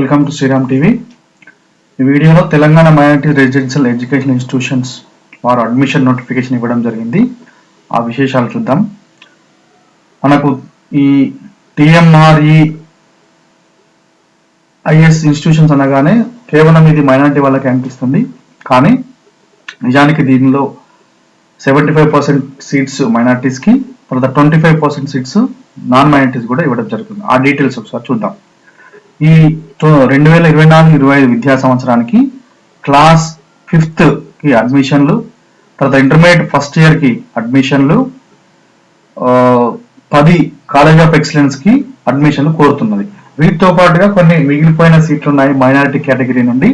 Welcome to Sriram TV. ఈ వీడియోలో Telangana minority residential education institutions వారు అడ్మిషన్ నోటిఫికేషన్ ఇవ్వడం జరిగింది. ఆ విశేషాలు చూద్దాం. మనకు ఈ టిఎంఆర్ఈ ఐఎస్ ఇన్స్టిట్యూషన్స్ అనగానే కేవలం ఇది మైనారిటీ వాళ్ళకి అనిపిస్తుంది. కానీ నిజానికి దీనిలో సెవెంటీ ఫైవ్ పర్సెంట్ సీట్స్ మైనార్టీస్కి తర్వాత twenty five percent seats non minorities కూడా ఇవ్వడం జరుగుతుంది. ఆ డీటెయిల్స్ ఒకసారి చూద్దాం. ఈ రెండు వేల ఇరవై నాలుగు ఇరవై ఐదు విద్యా సంవత్సరానికి క్లాస్ ఫిఫ్త్కి అడ్మిషన్లు తర్వాత ఇంటర్మీడియట్ ఫస్ట్ ఇయర్కి అడ్మిషన్లు పది కాలేజ్ ఆఫ్ ఎక్సలెన్స్కి అడ్మిషన్లు కోరుతున్నది. వీటితో పాటుగా కొన్ని మిగిలిపోయిన సీట్లు ఉన్నాయి మైనారిటీ కేటగిరీ నుండి.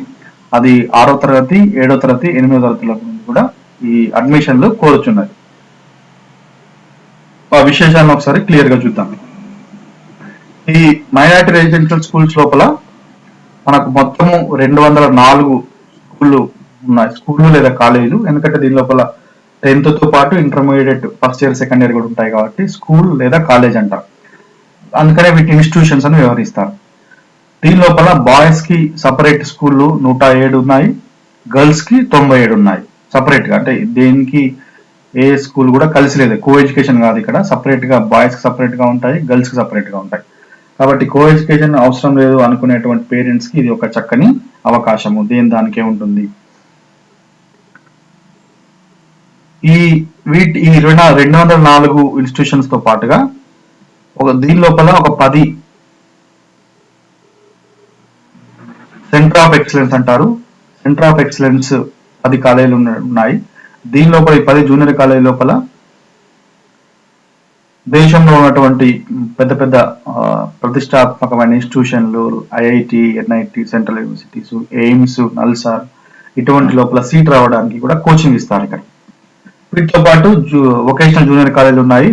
అది ఆరో తరగతి ఏడో తరగతి ఎనిమిదో తరగతుల నుండి కూడా ఈ అడ్మిషన్లు కోరుచున్నది. ఆ విశేషాలను ఒకసారి క్లియర్గా చూద్దాం. ఈ మైనారిటీ రెసిడెన్షియల్ స్కూల్స్ లోపల మనకు మొత్తము రెండు వందల నాలుగు స్కూళ్ళు ఉన్నాయి. స్కూళ్ళు లేదా కాలేజీలు. ఎందుకంటే దీని లోపల టెన్త్తో పాటు intermediate first year second year కూడా ఉంటాయి కాబట్టి స్కూల్ లేదా కాలేజ్ అంటారు. అందుకనే వీటి ఇన్స్టిట్యూషన్స్ అని వ్యవహరిస్తారు. దీని లోపల బాయ్స్కి సపరేట్ స్కూళ్ళు నూట ఏడు ఉన్నాయి. గర్ల్స్కి తొంభై ఏడు ఉన్నాయి. సపరేట్గా అంటే దేనికి ఏ స్కూల్ కూడా కలిసి లేదు. కో ఎడ్యుకేషన్ కాదు ఇక్కడ. సపరేట్గా బాయ్స్కి సపరేట్గా ఉంటాయి గర్ల్స్కి సపరేట్గా ఉంటాయి. కాబట్టి కో ఎడ్యుకేషన్ అవసరం లేదు అనుకునేటువంటి పేరెంట్స్కి ఇది ఒక చక్కని అవకాశము దేని దానికే ఉంటుంది. ఈ వీటి ఈ రెండు రెండు వందల నాలుగు ఇన్స్టిట్యూషన్స్తో పాటుగా ఒక దీని లోపల ఒక పది సెంటర్ ఆఫ్ ఎక్సలెన్స్ అంటారు. సెంటర్ ఆఫ్ ఎక్సలెన్స్ పది కాలేజీలు ఉన్నాయి. దీని లోపల ఈ పది జూనియర్ కాలేజీ లోపల దేశంలో ఉన్నటువంటి పెద్ద పెద్ద ప్రతిష్టాత్మకమైన ఇన్స్టిట్యూషన్లు IIT NIT central universities AIIMS NALSAR ఇటువంటి లోపల సీట్ రావడానికి కూడా కోచింగ్ ఇస్తారు ఇక్కడ. వీటితో పాటు వొకేషనల్ జూనియర్ కాలేజీలు ఉన్నాయి.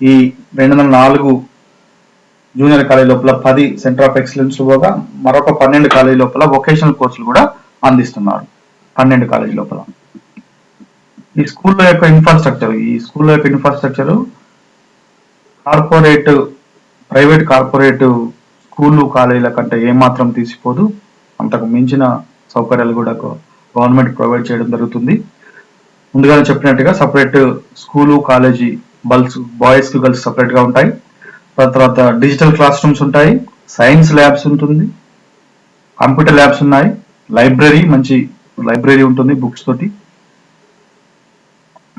ఈ రెండు వందల నాలుగు జూనియర్ కాలేజ్ లోపల పది సెంటర్ ఆఫ్ ఎక్సలెన్స్ పోగా మరొక పన్నెండు కాలేజ్ లోపల వొకేషనల్ కోర్సులు కూడా అందిస్తున్నారు. పన్నెండు కాలేజీ లోపల. ఈ స్కూల్లో యొక్క ఇన్ఫ్రాస్ట్రక్చర్ ఈ స్కూల్లో యొక్క ఇన్ఫ్రాస్ట్రక్చర్ కార్పొరేట్ ప్రైవేట్ కార్పొరేట్ స్కూళ్ళు కాలేజీల కంటే ఏమాత్రం తీసిపోదు. అంతకు మించిన సౌకర్యాలు కూడా గవర్నమెంట్ ప్రొవైడ్ చేయడం జరుగుతుంది. ముందుగానే చెప్పినట్టుగా సపరేట్ స్కూలు కాలేజీ బల్స్ బాయ్స్కి గర్ల్స్ సపరేట్గా ఉంటాయి. తర్వాత డిజిటల్ క్లాస్ రూమ్స్ ఉంటాయి. సైన్స్ ల్యాబ్స్ ఉంటుంది. కంప్యూటర్ ల్యాబ్స్ ఉన్నాయి. లైబ్రరీ మంచి లైబ్రరీ ఉంటుంది బుక్స్ తోటి.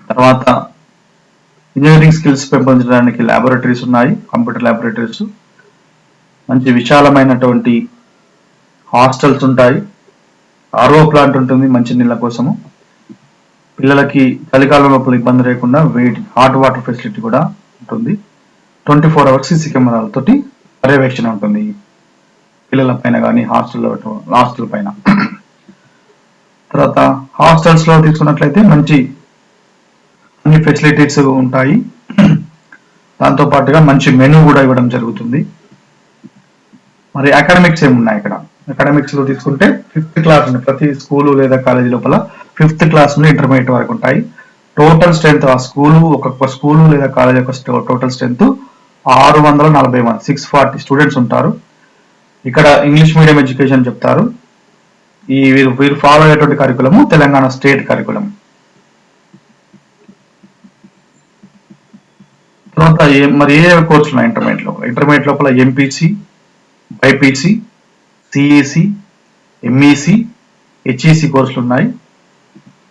తర్వాత ఇంజనీరింగ్ స్కిల్స్ పెంపొందించడానికి ల్యాబొరేటరీస్ ఉన్నాయి కంప్యూటర్ ల్యాబొరేటరీస్ మంచి విశాలమైనటువంటి హాస్టల్స్ ఉంటాయి. ఆర్ఓ ప్లాంట్ ఉంటుంది మంచి నీళ్ళ కోసము. పిల్లలకి చలికాలం లోపల ఇబ్బంది లేకుండా వేడి హాట్ వాటర్ ఫెసిలిటీ కూడా ఉంటుంది. ట్వంటీ ఫోర్ అవర్స్ సీసీ కెమెరాలతోటి పర్యవేక్షణ ఉంటుంది. పిల్లల పైన కానీ హాస్టల్ హాస్టల్ పైన. తర్వాత హాస్టల్స్లో తీసుకున్నట్లయితే మంచి అన్ని ఫెసిలిటీస్ ఉంటాయి. దాంతో పాటుగా మంచి మెనూ కూడా ఇవ్వడం జరుగుతుంది. మరి అకాడమిక్స్ ఏమున్నాయి ఇక్కడ? అకాడమిక్స్లో తీసుకుంటే ఫిఫ్త్ క్లాస్ నుండి ప్రతి స్కూలు లేదా కాలేజీ లోపల ఫిఫ్త్ క్లాస్ నుండి ఇంటర్మీడియట్ వరకు ఉంటాయి. టోటల్ స్ట్రెంత్ ఆ స్కూలు ఒక్కొక్క స్కూలు లేదా కాలేజ్ యొక్క టోటల్ స్ట్రెంత్ ఆరు వందల నలభై వన్ సిక్స్ ఫార్టీ స్టూడెంట్స్ ఉంటారు. ఇక్కడ ఇంగ్లీష్ మీడియం ఎడ్యుకేషన్ చెప్తారు. ఈ వీరు వీరు ఫాలో అయ్యేటువంటి కరికులము తెలంగాణ స్టేట్ కరికులం తర్వాత మరి ఏ కోర్సులు ఉన్నాయి ఇంటర్మీడియట్ లోపల? ఇంటర్మీడియట్ లోపల MPC BiPC CEC MEC HEC కోర్సులు ఉన్నాయి.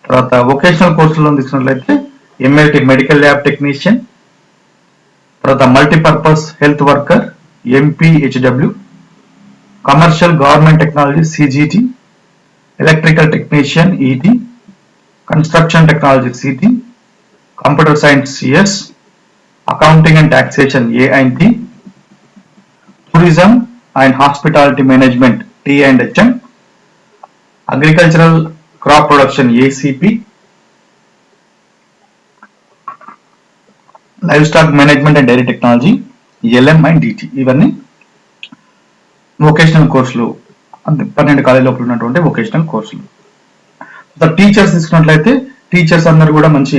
తర్వాత వొకేషనల్ కోర్సుల్లో తీసుకున్నట్లయితే ఎంఎల్టీ మెడికల్ ల్యాబ్ టెక్నీషియన్ తర్వాత multipurpose health worker MPHW commercial government technology CGT electrical technician ET construction technology CT computer science CS accounting and A AIT tourism and hospitality management T and HM agricultural crop production ACP livestock management and dairy technology LM and DT ఇవన్నీ vocational కోర్సులు పన్నెండు college లోపల ఉన్నటువంటి vocational కోర్సులు teachers తీసుకున్నట్లయితే teachers అందరు కూడా మంచి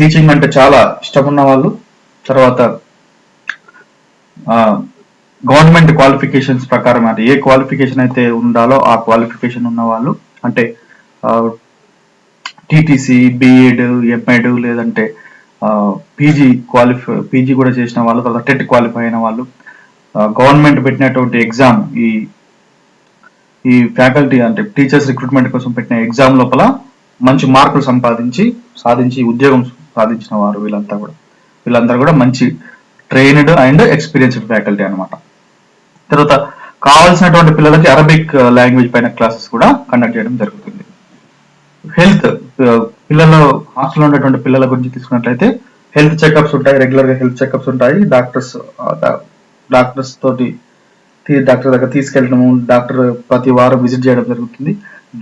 టీచింగ్ అంటే చాలా ఇష్టం ఉన్న వాళ్ళు. తర్వాత గవర్నమెంట్ క్వాలిఫికేషన్స్ ప్రకారం అంటే ఏ క్వాలిఫికేషన్ అయితే ఉండాలో ఆ క్వాలిఫికేషన్ ఉన్న వాళ్ళు. అంటే టీటీసీ బిఎడ్ ఎంఎడ్ లేదంటే పీజీ క్వాలిఫై పీజీ కూడా చేసిన వాళ్ళు తర్వాత టెట్ క్వాలిఫై అయిన వాళ్ళు. గవర్నమెంట్ పెట్టినటువంటి ఎగ్జామ్ ఈ ఈ ఫ్యాకల్టీ అంటే టీచర్స్ రిక్రూట్మెంట్ కోసం పెట్టిన ఎగ్జామ్ లోపల మంచి మార్కులు సంపాదించి సాధించి ఉద్యోగం సాధించిన వారు వీళ్ళంతా కూడా. వీళ్ళందరూ కూడా మంచి ట్రైన్డ్ అండ్ ఎక్స్పీరియన్స్డ్ ఫ్యాకల్టీ అనమాట తర్వాత కావాల్సినటువంటి పిల్లలకి అరబిక్ లాంగ్వేజ్ uh, పైన క్లాసెస్ కూడా కండక్ట్ చేయడం జరుగుతుంది. హెల్త్ uh, పిల్లలు హాస్టల్లో ఉన్నటువంటి పిల్లల గురించి తీసుకున్నట్లయితే హెల్త్ చెకప్స్ ఉంటాయి రెగ్యులర్గా హెల్త్ చెకప్స్ ఉంటాయి. డాక్టర్స్ డాక్టర్స్ uh, తోటి డాక్టర్ దగ్గర తీసుకెళ్ళడము డాక్టర్ ప్రతి వారం విజిట్ చేయడం జరుగుతుంది.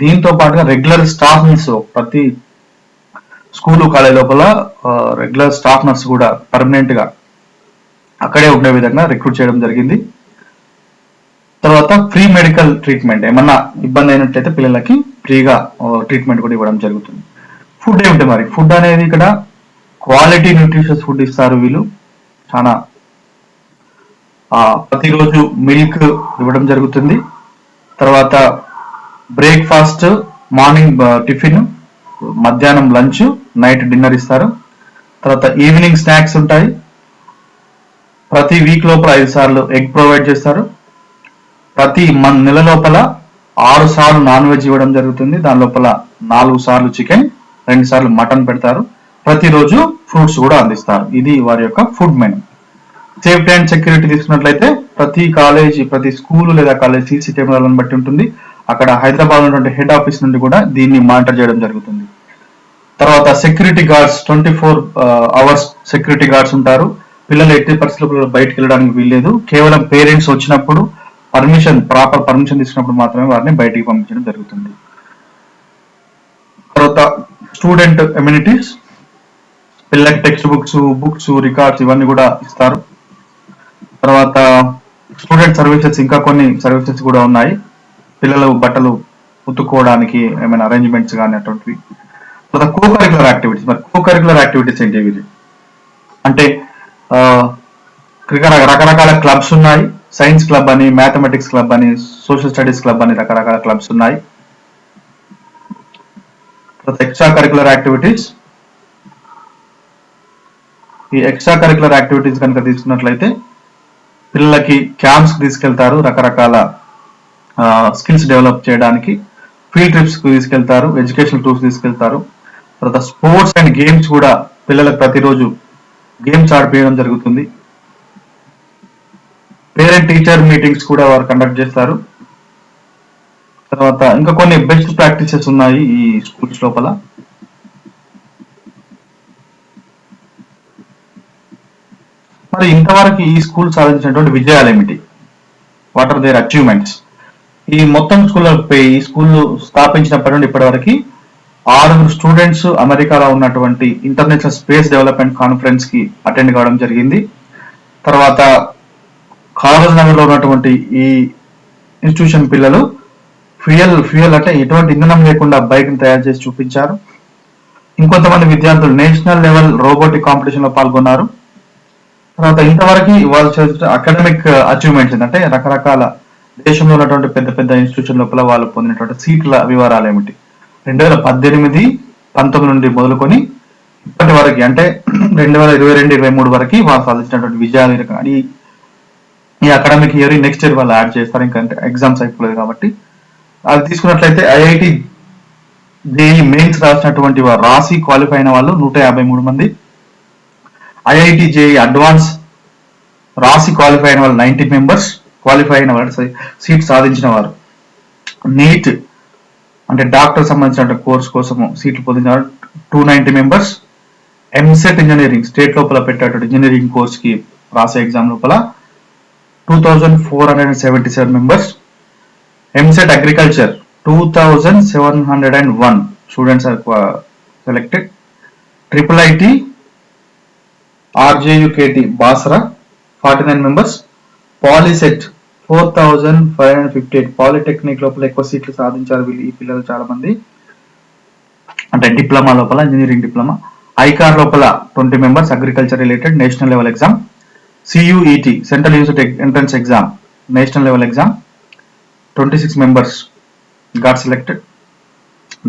దీంతో పాటుగా రెగ్యులర్ స్టాఫ్ ప్రతి స్కూలు కాలేజ్ లోపల రెగ్యులర్ స్టాఫ్ నర్స్ కూడా పర్మనెంట్గా అక్కడే ఉండే విధంగా రిక్రూట్ చేయడం జరిగింది. తర్వాత ఫ్రీ మెడికల్ ట్రీట్మెంట్ ఏమన్నా ఇబ్బంది అయినట్లయితే పిల్లలకి ఫ్రీగా ట్రీట్మెంట్ కూడా ఇవ్వడం జరుగుతుంది. ఫుడ్ ఏమిటి మరి ఫుడ్ అనేది ఇక్కడ క్వాలిటీ న్యూట్రిషియస్ ఫుడ్ ఇస్తారు వీళ్ళు. చాలా ప్రతిరోజు మిల్క్ ఇవ్వడం జరుగుతుంది. తర్వాత బ్రేక్ఫాస్ట్ మార్నింగ్ టిఫిన్ మధ్యాహ్నం లంచ్ నైట్ డిన్నర్ ఇస్తారు. తర్వాత ఈవినింగ్ స్నాక్స్ ఉంటాయి. ప్రతి వీక్ లోపల ఐదు సార్లు ఎగ్ ప్రొవైడ్ చేస్తారు. ప్రతి మన్ నెల లోపల ఆరు సార్లు నాన్ వెజ్ ఇవ్వడం జరుగుతుంది. దాని లోపల నాలుగు సార్లు చికెన్ రెండు సార్లు మటన్ పెడతారు. ప్రతిరోజు ఫ్రూట్స్ కూడా అందిస్తారు. ఇది వారి యొక్క food menu. Safety and security తీసుకున్నట్లయితే ప్రతి కాలేజీ ప్రతి స్కూల్ లేదా కాలేజ్ సీసీ కెమెరాలను బట్టి ఉంటుంది. అక్కడ హైదరాబాద్ ఉన్నటువంటి హెడ్ ఆఫీస్ నుండి కూడా దీన్ని మానిటర్ చేయడం జరుగుతుంది. తర్వాత security guards twenty four hours security guards ఉంటారు. పిల్లలు ఎట్టి పరిస్థితుల్లో బయటకు వెళ్ళడానికి వీల్లేదు. కేవలం పేరెంట్స్ వచ్చినప్పుడు పర్మిషన్ ప్రాపర్ పర్మిషన్ తీసుకున్నప్పుడు మాత్రమే వారిని బయటికి పంపించడం జరుగుతుంది. తర్వాత స్టూడెంట్ ఎమ్యూనిటీస్ పిల్లలకి టెక్స్ట్ బుక్స్ బుక్స్ రికార్డ్స్ ఇవన్నీ కూడా ఇస్తారు. తర్వాత స్టూడెంట్ సర్వీసెస్ ఇంకా కొన్ని సర్వీసెస్ కూడా ఉన్నాయి. పిల్లలు బట్టలు ఉతుక్కోవడానికి ఏమైనా అరేంజ్మెంట్స్ కానీ అటువంటివి. తర్వాత కో కరికులర్ యాక్టివిటీస్ మరి కో కరికులర్ యాక్టివిటీస్ ఏంటి ఇవి అంటే ఆ, రకరకాల రకరకాల క్లబ్స్ ఉన్నాయి. సైన్స్ క్లబ్ అని మ్యాథమెటిక్స్ క్లబ్ అని సోషల్ స్టడీస్ క్లబ్ అని రకరకాల క్లబ్స్ ఉన్నాయి. తర్వాత ఎక్స్ట్రా కరికులర్ యాక్టివిటీస్ ఈ ఎక్స్ట్రా కరికులర్ యాక్టివిటీస్ కనుక తీసుకున్నట్లయితే పిల్లలకి క్యాంప్స్ తీసుకెళ్తారు రకరకాల స్కిల్స్ డెవలప్ చేయడానికి ఫీల్డ్ ట్రిప్స్ తీసుకెళ్తారు ఎడ్యుకేషనల్ టూర్స్ తీసుకెళ్తారు. తర్వాత స్పోర్ట్స్ అండ్ గేమ్స్ కూడా పిల్లలకు ప్రతిరోజు గేమ్స్ ఆడిపించడం జరుగుతుంది. పేరెంట్ టీచర్ మీటింగ్స్ కూడా వారు కండక్ట్ చేస్తారు. తర్వాత ఇంకా కొన్ని బెస్ట్ ప్రాక్టీసెస్ ఉన్నాయి ఈ స్కూల్స్ లోపల. మరి ఇంతవరకు ఈ స్కూల్ సాధించినటువంటి విజయాలు ఏమిటి? వాట్ ఆర్ దేర్ అచీవ్మెంట్స్ ఈ మొత్తం స్కూల్ ఈ స్కూల్ స్థాపించినప్పటి నుండి ఇప్పటి వరకు ఆరుగురు స్టూడెంట్స్ అమెరికాలో ఉన్నటువంటి ఇంటర్నేషనల్ స్పేస్ డెవలప్మెంట్ కాన్ఫరెన్స్కి అటెండ్ కావడం జరిగింది. తర్వాత కాగజ్ నగర్లో ఉన్నటువంటి ఈ ఇన్స్టిట్యూషన్ పిల్లలు ఫ్యూయల్ ఫ్యూయల్ అంటే ఎటువంటి ఇంధనం లేకుండా బైక్ని తయారు చేసి చూపించారు. ఇంకొంతమంది విద్యార్థులు నేషనల్ లెవెల్ రోబోటిక్ కాంపిటీషన్లో పాల్గొన్నారు. తర్వాత ఇంతవరకు వాళ్ళు అకాడమిక్ అచీవ్మెంట్స్ ఏంటంటే రకరకాల దేశంలో ఉన్నటువంటి పెద్ద పెద్ద ఇన్స్టిట్యూషన్ లోపల వాళ్ళు పొందినటువంటి సీట్ల వివరాలు ఏమిటి? రెండు వేల పద్దెనిమిది పంతొమ్మిది నుండి మొదలుకొని ఇప్పటి వరకు అంటే రెండు వేల ఇరవై రెండు ఇరవై మూడు వరకు వాళ్ళు సాధించినటువంటి విజయాలు ఈ ఈ- అకాడమిక్ ఇయర్ నెక్స్ట్ ఇయర్ వాళ్ళు యాడ్ చేస్తారు. ఇంకా ఎగ్జామ్స్ అయిపోలేదు కాబట్టి. అది తీసుకున్నట్లయితే ఐఐటి జేఈ మెయిన్స్ రాసినటువంటి వారు రాసి క్వాలిఫై అయిన వాళ్ళు నూట యాభై మూడు మంది. ఐఐటి జేఈ అడ్వాన్స్ రాసి క్వాలిఫై అయిన వాళ్ళు నైన్టీ మెంబర్స్ క్వాలిఫై అయిన వారు సీట్ సాధించిన వారు నీట్ అంటే డాక్టర్ సంబంధించిన కోర్స్ కోసము సీట్లు పొందిన వారు two ninety members EAMCET engineering state లోపల పెట్టేటువంటి ఇంజనీరింగ్ కోర్స్కి రాసే ఎగ్జామ్ లోపల two thousand four hundred and seventy seven members EAMCET agriculture two thousand seven hundred and one students are selected triple IT RGUKT Basara forty nine members POLYCET four thousand five hundred fifty eight polytechnic లోపల ఎక్కువ సీట్లు సాధించారు వీళ్ళు ఈ పిల్లలు చాలా మంది. అంటే డిప్లొమా లోపల ఇంజనీరింగ్ డిప్లొమా. ఐకార్ లోపల twenty members agriculture related national level exam. CUET central university entrance exam national level exam. Twenty six members got selected.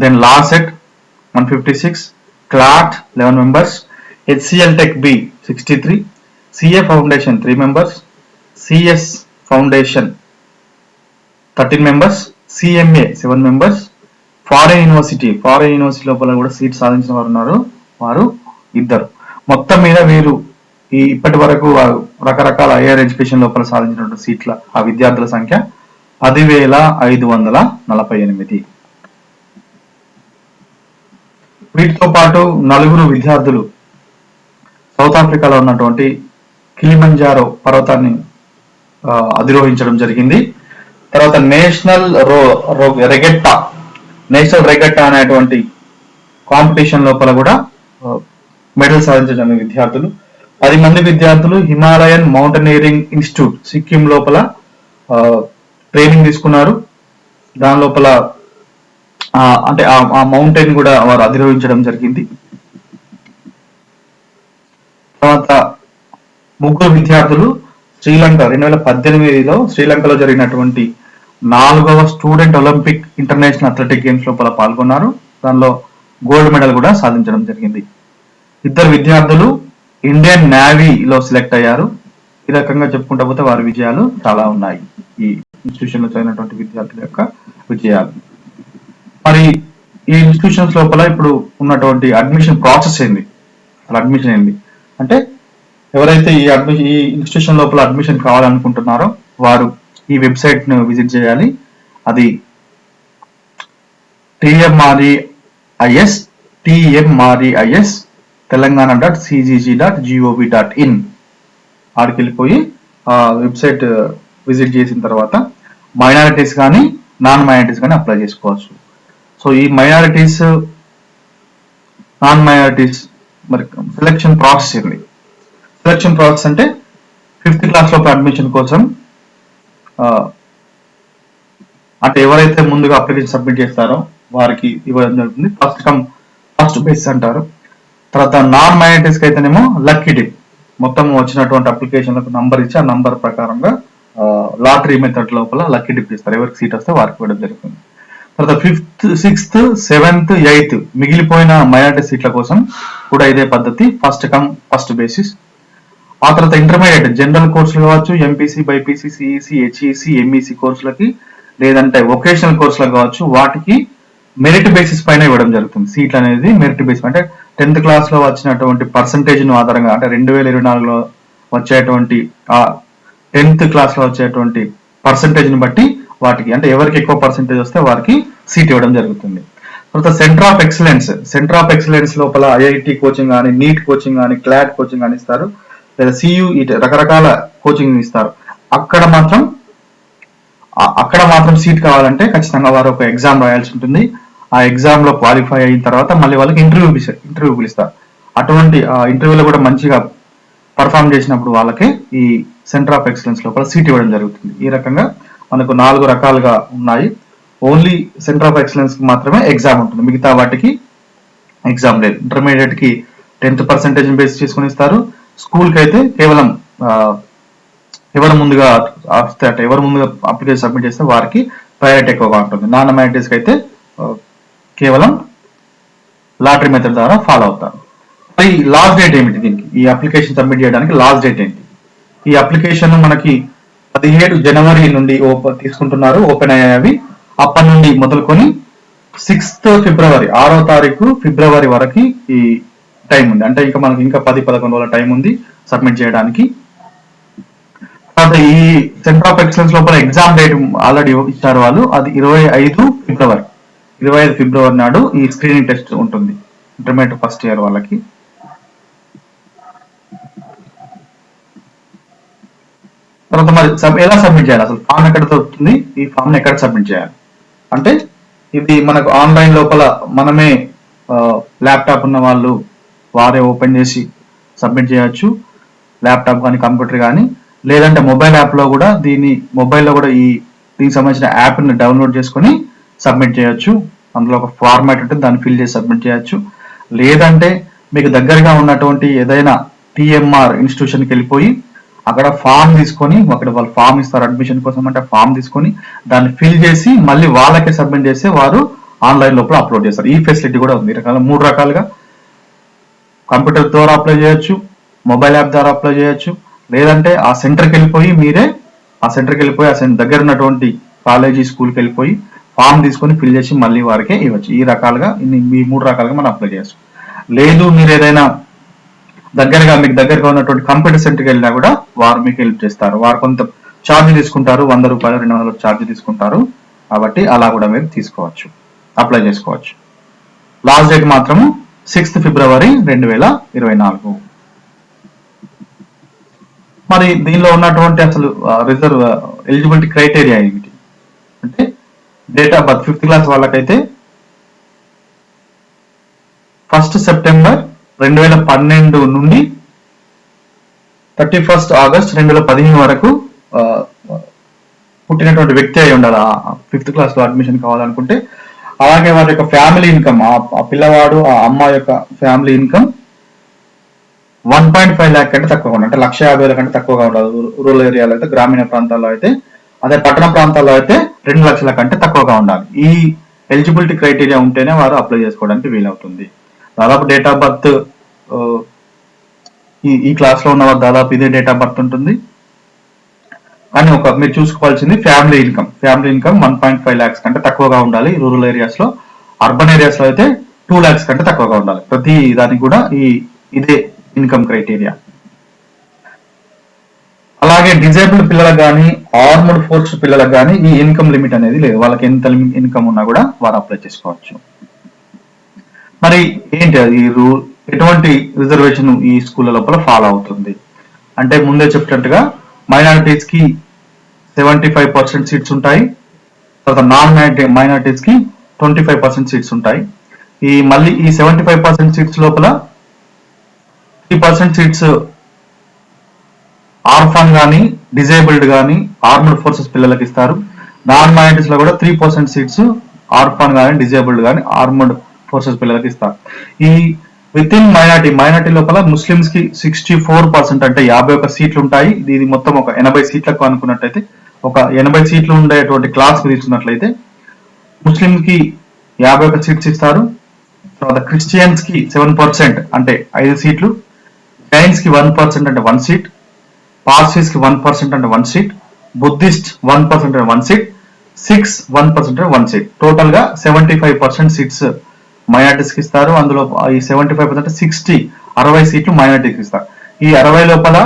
Then LAWCET one fifty six. CLAT eleven members. HCL tech B sixty three. CA foundation three members CS foundation thirteen members CMA seven members foreign university foreign university లోపల కూడా seat సాధించిన వారు ఉన్నారు. వారు ఇద్దరు. మొత్తం మీద వీరు ఈ ఇప్పటి వరకు వారు రకరకాల హైయర్ ఎడ్యుకేషన్ లోపల సాధించినటువంటి సీట్ల ఆ విద్యార్థుల సంఖ్య పదివేల ఐదు వందల నలభై ఎనిమిది. వీటితో పాటు నలుగురు విద్యార్థులు సౌత్ ఆఫ్రికాలో ఉన్నటువంటి కిలిమంజారో పర్వతాన్ని అధిరోహించడం జరిగింది. తర్వాత నేషనల్ రో రో- రెగెట్టా నేషనల్ రెగెట్టా అనేటువంటి కాంపిటీషన్ లోపల కూడా మెడల్ సాధించడం విద్యార్థులు. పది మంది విద్యార్థులు హిమాలయన్ మౌంటైనీరింగ్ ఇన్స్టిట్యూట్ సిక్కిం లోపల ట్రైనింగ్ తీసుకున్నారు. దాని లోపల అంటే ఆ- ఆ మౌంటైన్ కూడా వారు అధిరోహించడం జరిగింది. తర్వాత ముగ్గురు విద్యార్థులు శ్రీలంక రెండు వేల పద్దెనిమిదిలో శ్రీలంకలో జరిగినటువంటి నాలుగవ student Olympic international athletic games లోపల పాల్గొన్నారు. దానిలో గోల్డ్ మెడల్ కూడా సాధించడం జరిగింది. ఇద్దరు విద్యార్థులు ఇండియన్ నేవీలో సెలెక్ట్ అయ్యారు. ఈ రకంగా చెప్పుకుంటా పోతే వారి విజయాలు చాలా ఉన్నాయి. ఈ ఇన్స్టిట్యూషన్లో చదివినటువంటి విద్యార్థుల యొక్క విజయాలు. మరి ఈ ఇన్స్టిట్యూషన్స్ లోపల ఇప్పుడు ఉన్నటువంటి అడ్మిషన్ ప్రాసెస్ ఏంది? అసలు అడ్మిషన్ ఏంది? అంటే ఎవరైతే ఈ అడ్మిషన్ ఈ ఇన్స్టిట్యూషన్ లోపల అడ్మిషన్ కావాలనుకుంటున్నారో వారు ఈ వెబ్సైట్ను విజిట్ చేయాలి. అది TMREIS TMREIS Telangana dot CGG dot gov dot in ఆడికి వెళ్ళిపోయి ఆ వెబ్సైట్ విజిట్ చేసిన తర్వాత మైనారిటీస్ కానీ నాన్ మైనారిటీస్ కానీ అప్లై చేసుకోవచ్చు. సో ఈ మైనారిటీస్ నాన్ మైనారిటీస్ మరి సెలెక్షన్ ప్రాసెస్ ఏంది? సెలెక్షన్ ప్రాసెస్ అంటే ఫిఫ్త్ క్లాస్ అడ్మిషన్ కోసం అంటే ఎవరైతే ముందుగా అప్లికేషన్ సబ్మిట్ చేస్తారో వారికి ఇవ్వడం జరుగుతుంది. ఫస్ట్ కమ్ ఫస్ట్ బేస్ అంటారు. తర్వాత నాన్ మైనారిటీస్కి అయితేనేమో లక్కీ డిప్ మొత్తం వచ్చినటువంటి అప్లికేషన్లకు నంబర్ ఇచ్చి ఆ నంబర్ ప్రకారంగా లాటరీ మెథడ్ లోపల లక్కీ డిప్ ఇస్తారు. ఎవరికి సీట్ వస్తే వారికి ఇవ్వడం జరుగుతుంది. తర్వాత ఫిఫ్త్ సిక్స్త్ సెవెంత్ ఎయిత్ మిగిలిపోయిన మైనార్టీ సీట్ల కోసం కూడా ఇదే పద్ధతి. ఫస్ట్ కమ్ ఫస్ట్ బేసిస్ ఆ తర్వాత ఇంటర్మీడియట్ జనరల్ కోర్సులు కావచ్చు MPC BiPC CEC HEC MEC కోర్సులకి లేదంటే వొకేషనల్ కోర్సులకు కావచ్చు వాటికి మెరిట్ బేసిస్ పైన ఇవ్వడం జరుగుతుంది. సీట్లు అనేది మెరిట్ బేసిస్ అంటే టెన్త్ క్లాస్లో వచ్చినటువంటి పర్సంటేజ్ ఆధారంగా అంటే రెండు వేల ఇరవై నాలుగులో వచ్చేటువంటి ఆ టెన్త్ క్లాస్లో వచ్చేటువంటి పర్సంటేజ్ని బట్టి వాటికి అంటే ఎవరికి ఎక్కువ పర్సంటేజ్ వస్తే వారికి సీట్ ఇవ్వడం జరుగుతుంది. తర్వాత centre of excellence centre of excellence లోపల ఐఐటి కోచింగ్ కానీ నీట్ కోచింగ్ కానీ క్లాట్ కోచింగ్ కానీ ఇస్తారు. లేదా సియు ఇట్ రకరకాల కోచింగ్ ఇస్తారు. అక్కడ మాత్రం అక్కడ మాత్రం సీట్ కావాలంటే ఖచ్చితంగా వారు ఒక ఎగ్జామ్ రాయాల్సి ఉంటుంది. ఆ ఎగ్జామ్లో క్వాలిఫై అయిన తర్వాత మళ్ళీ వాళ్ళకి ఇంటర్వ్యూ ఇంటర్వ్యూ పిలుస్తారు. అటువంటి ఇంటర్వ్యూలో కూడా మంచిగా పర్ఫామ్ చేసినప్పుడు వాళ్ళకి ఈ సెంటర్ ఆఫ్ ఎక్సలెన్స్ లోపల సీట్ ఇవ్వడం జరుగుతుంది. ఈ రకంగా మనకు నాలుగు రకాలుగా ఉన్నాయి. ఓన్లీ సెంటర్ ఆఫ్ ఎక్సలెన్స్కి మాత్రమే ఎగ్జామ్ ఉంటుంది. మిగతా వాటికి ఎగ్జామ్ లేదు. ఇంటర్మీడియట్కి టెన్త్ పర్సెంటేజ్ బేస్ చేసుకుని ఇస్తారు. స్కూల్కి అయితే కేవలం ఎవరు ముందుగా వస్తే అంటే ఎవరు ముందుగా అప్లికేషన్ సబ్మిట్ చేస్తే వారికి ప్రయారిటీ ఎక్కువగా ఉంటుంది. నాన్కి అయితే కేవలం లాటరీ మెథడ్ ద్వారా ఫాలో అవుతారు. మరి లాస్ట్ డేట్ ఏమిటి దీనికి? ఈ అప్లికేషన్ సబ్మిట్ చేయడానికి లాస్ట్ డేట్ ఏంటి? ఈ అప్లికేషన్ మనకి పదిహేడు జనవరి నుండి ఓపెన్ తీసుకుంటున్నారు. ఓపెన్ అయ్యేవి అప్పటి నుండి మొదలుకొని సిక్స్త్ ఫిబ్రవరి ఆరో తారీఖు ఫిబ్రవరి వరకు ఈ టైం ఉంది. అంటే ఇంకా మనకి ఇంకా పది పదకొండు రోజుల టైం ఉంది సబ్మిట్ చేయడానికి. తర్వాత ఈ సెంటర్ ఆఫ్ ఎక్సలెన్స్ లోపల ఎగ్జామ్ డేట్ ఆల్రెడీ ఇచ్చారు వాళ్ళు. అది ఇరవై ఐదు ఫిబ్రవరి. ఇరవై ఐదు ఫిబ్రవరి నాడు ఈ స్క్రీనింగ్ టెస్ట్ ఉంటుంది. ఇంటర్మీడియట్ ఫస్ట్ ఇయర్ వాళ్ళకి. తర్వాత మరి ఎలా సబ్మిట్ చేయాలి? అసలు ఫామ్ ఎక్కడ దొరుకుతుంది? ఈ ఫామ్ ఎక్కడ సబ్మిట్ చేయాలి? అంటే ఇది మనకు ఆన్లైన్ లోపల మనమే ల్యాప్టాప్ ఉన్న వాళ్ళు వారే ఓపెన్ చేసి సబ్మిట్ చేయొచ్చు. ల్యాప్టాప్ కానీ కంప్యూటర్ కానీ లేదంటే మొబైల్ యాప్లో కూడా దీన్ని మొబైల్లో కూడా ఈ దీనికి సంబంధించిన యాప్ని డౌన్లోడ్ చేసుకొని సబ్మిట్ చేయొచ్చు. అందులో ఒక ఫార్మాట్ ఉంటుంది దాన్ని ఫిల్ చేసి సబ్మిట్ చేయొచ్చు. లేదంటే మీకు దగ్గరగా ఉన్నటువంటి ఏదైనా టిఎంఆర్ ఇన్స్టిట్యూషన్కి వెళ్ళిపోయి అక్కడ ఫామ్ తీసుకొని అక్కడ వాళ్ళు ఫామ్ ఇస్తారు అడ్మిషన్ కోసం అంటే ఫామ్ తీసుకొని దాన్ని ఫిల్ చేసి మళ్ళీ వాళ్ళకే సబ్మిట్ చేస్తే వారు ఆన్లైన్ లోపల అప్లోడ్ చేస్తారు. ఈ ఫెసిలిటీ కూడా ఉంది. రకాల మూడు రకాలుగా కంప్యూటర్ ద్వారా అప్లై చేయొచ్చు మొబైల్ యాప్ ద్వారా అప్లై చేయొచ్చు. లేదంటే ఆ సెంటర్కి వెళ్ళిపోయి మీరే ఆ సెంటర్కి వెళ్ళిపోయి ఆ సెంటర్ దగ్గర ఉన్నటువంటి కాలేజీ స్కూల్కి వెళ్ళిపోయి ఫామ్ తీసుకొని ఫిల్ చేసి మళ్ళీ వారికే ఇవ్వచ్చు. ఈ రకాలుగా ఇన్ని- ఈ మూడు రకాలుగా మనం అప్లై చేయొచ్చు. లేదు మీరు ఏదైనా దగ్గరగా మీకు దగ్గరగా ఉన్నటువంటి కంప్యూటర్ సెంటర్కి వెళ్ళినా కూడా వారు మీకు హెల్ప్ చేస్తారు. వారు కొంత ఛార్జ్ తీసుకుంటారు వంద రూపాయలు రెండు వందల ఛార్జ్ తీసుకుంటారు. కాబట్టి అలా కూడా మీరు తీసుకోవచ్చు అప్లై చేసుకోవచ్చు. లాస్ట్ డేట్ మాత్రము సిక్స్త్ ఫిబ్రవరి రెండు వేల ఇరవై నాలుగు. మరి దీనిలో ఉన్నటువంటి అసలు రిజర్వ్ ఎలిజిబిలిటీ క్రైటీరియా ఏమిటి? అంటే date of birth fifth class వాళ్ళకైతే ఫస్ట్ సెప్టెంబర్ రెండు వేల పన్నెండు నుండి థర్టీ ఫస్ట్ ఆగస్ట్ రెండు వేల పదిహేను వరకు పుట్టినటువంటి వ్యక్తి అయి ఉండాలి. ఫిఫ్త్ క్లాస్లో అడ్మిషన్ కావాలనుకుంటే అలాగే వారి యొక్క ఫ్యామిలీ ఇన్కమ్ ఆ పిల్లవాడు ఆ అమ్మ యొక్క family income one point five lakh కంటే తక్కువగా ఉండదు అంటే లక్ష యాభై వేల కంటే తక్కువగా ఉండదు రూరల్ ఏరియాలో అయితే గ్రామీణ ప్రాంతాల్లో అయితే అదే పట్టణ ప్రాంతాల్లో అయితే రెండు లక్షల కంటే తక్కువగా ఉండాలి. ఈ ఎలిజిబిలిటీ క్రైటీరియా ఉంటేనే వారు అప్లై చేసుకోవడానికి వీలవుతుంది. దాదాపు డేట్ ఆఫ్ బర్త్ ఈ ఈ క్లాస్లో ఉన్న వారు దాదాపు ఇదే డేట్ ఆఫ్ బర్త్ ఉంటుంది. కానీ ఒక మీరు చూసుకోవాల్సింది family income family income one point five lakhs కంటే తక్కువగా ఉండాలి. రూరల్ ఏరియాస్లో అర్బన్ ఏరియాస్లో అయితే టూ ల్యాక్స్ కంటే తక్కువగా ఉండాలి. ప్రతి దానికి కూడా ఈ ఇదే ఇన్కమ్ క్రైటీరియా అలాగే డిజేబుల్డ్ పిల్లలకు కానీ ఆర్మడ్ ఫోర్స్ పిల్లలకు కానీ ఈ ఇన్కమ్ లిమిట్ అనేది లేదు. వాళ్ళకి ఎంత ఇన్కమ్ ఉన్నా కూడా వారు అప్లై చేసుకోవచ్చు. మరి ఏంటి అది? రూల్ ఎటువంటి రిజర్వేషన్ ఈ స్కూళ్ళ లోపల ఫాలో అవుతుంది? అంటే ముందే చెప్పినట్టుగా మైనారిటీస్కి సెవెంటీ ఫైవ్ పర్సెంట్ సీట్స్ ఉంటాయి. తర్వాత నాన్ మైనారిటీ మైనారిటీస్కి ట్వంటీ ఫైవ్ పర్సెంట్ సీట్స్ ఉంటాయి. ఈ మళ్ళీ ఈ సెవెంటీ ఫైవ్ పర్సెంట్ సీట్స్ లోపల త్రీ పర్సెంట్ సీట్స్ ఆర్ఫాన్ కానీ డిజేబుల్డ్ కానీ ఆర్మ్డ్ ఫోర్సెస్ పిల్లలకి ఇస్తారు. నాన్ మైనారిటీస్లో కూడా త్రీ పర్సెంట్ సీట్స్ ఆర్ఫాన్ కానీ డిజేబుల్డ్ కానీ ఆర్మ్డ్ ఫోర్సెస్ పిల్లలకి ఇస్తారు. ఈ విత్ ఇన్ మైనార్టీ మైనార్టీ లోపల ముస్లిమ్స్కి సిక్స్టీ ఫోర్ పర్సెంట్ అంటే యాభై ఒక సీట్లు ఉంటాయి ఇది మొత్తం ఒక ఎనభై సీట్లకు అనుకున్నట్టయితే ఒక ఎనభై సీట్లు ఉండేటువంటి క్లాస్ తీసుకున్నట్లయితే ముస్లిం కి యాభై ఒక సీట్స్ ఇస్తారు. తర్వాత క్రిస్టియన్స్కి సెవెన్ పర్సెంట్ అంటే ఐదు సీట్లు. జైన్స్కి వన్ పర్సెంట్ అంటే వన్ సీట్ పార్సీస్కి వన్ పర్సెంట్ అంటే one seat Buddhist one percent అంటే one seat Sikhs one percent అంటే వన్ సీట్ టోటల్గా సెవెంటీ ఫైవ్ పర్సెంట్ సీట్స్ మైనార్టీస్కి ఇస్తారు. అందులో ఈ సెవెంటీ ఫైవ్ పర్సెంట్ సిక్స్టీ అరవై సీట్లు మైనార్టీకి ఇస్తారు. ఈ అరవై లోపల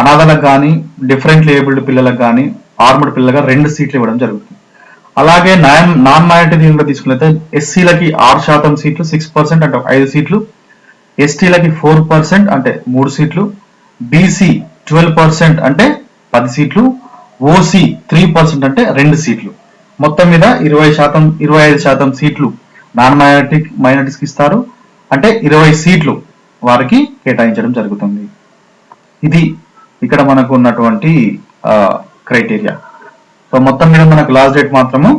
అనాథలకు కానీ డిఫరెంట్ లేబుల్డ్ పిల్లలకు కానీ ఆర్మడ్ పిల్లలుగా రెండు సీట్లు ఇవ్వడం జరుగుతుంది. అలాగే నాన్ నాన్ మైనార్టీ దీనిలో తీసుకున్నట్లయితే ఎస్సీలకి ఆరు శాతం సీట్లు సిక్స్ పర్సెంట్ అంటే ఐదు సీట్లు ఎస్టీలకి ఫోర్ పర్సెంట్ అంటే మూడు సీట్లు బీసీ ట్వెల్వ్ పర్సెంట్ అంటే పది సీట్లు ఓసీ త్రీ పర్సెంట్ అంటే రెండు సీట్లు. మొత్తం మీద ఇరవై శాతం ఇరవై ఐదు శాతం సీట్లు నాన్ మైనార్టీ మైనారిటీస్కి ఇస్తారు. అంటే ఇరవై సీట్లు వారికి కేటాయించడం జరుగుతుంది. ఇది ఇక్కడ మనకు ఉన్నటువంటి క్రైటీరియా. సో మొత్తం మీద మనకు లాస్ట్ డేట్ మాత్రము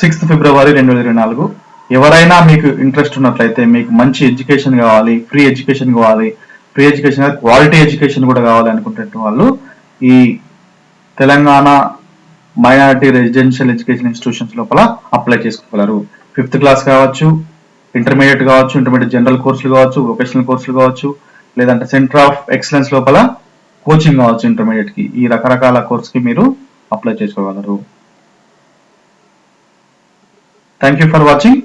సిక్స్త్ ఫిబ్రవరి రెండు వేల ఇరవై నాలుగు. ఎవరైనా మీకు ఇంట్రెస్ట్ ఉన్నట్లయితే మీకు మంచి ఎడ్యుకేషన్ కావాలి ఫ్రీ ఎడ్యుకేషన్ కావాలి ఫ్రీ ఎడ్యుకేషన్ క్వాలిటీ ఎడ్యుకేషన్ కూడా కావాలి అనుకుంటే వాళ్ళు ఈ Telangana minority residential education institutions లోపల అప్లై చేసుకోగలరు. ఫిఫ్త్ క్లాస్ కావచ్చు ఇంటర్మీడియట్ కావచ్చు ఇంటర్మీడియట్ జనరల్ కోర్సులు కావచ్చు వొకేషనల్ కోర్సులు కావచ్చు లేదంటే సెంటర్ ఆఫ్ ఎక్సలెన్స్ లోపల కోచింగ్ కావచ్చు ఇంటర్మీడియట్కి. ఈ రకరకాల కోర్స్కి మీరు అప్లై చేసుకోగలరు. Thank you for watching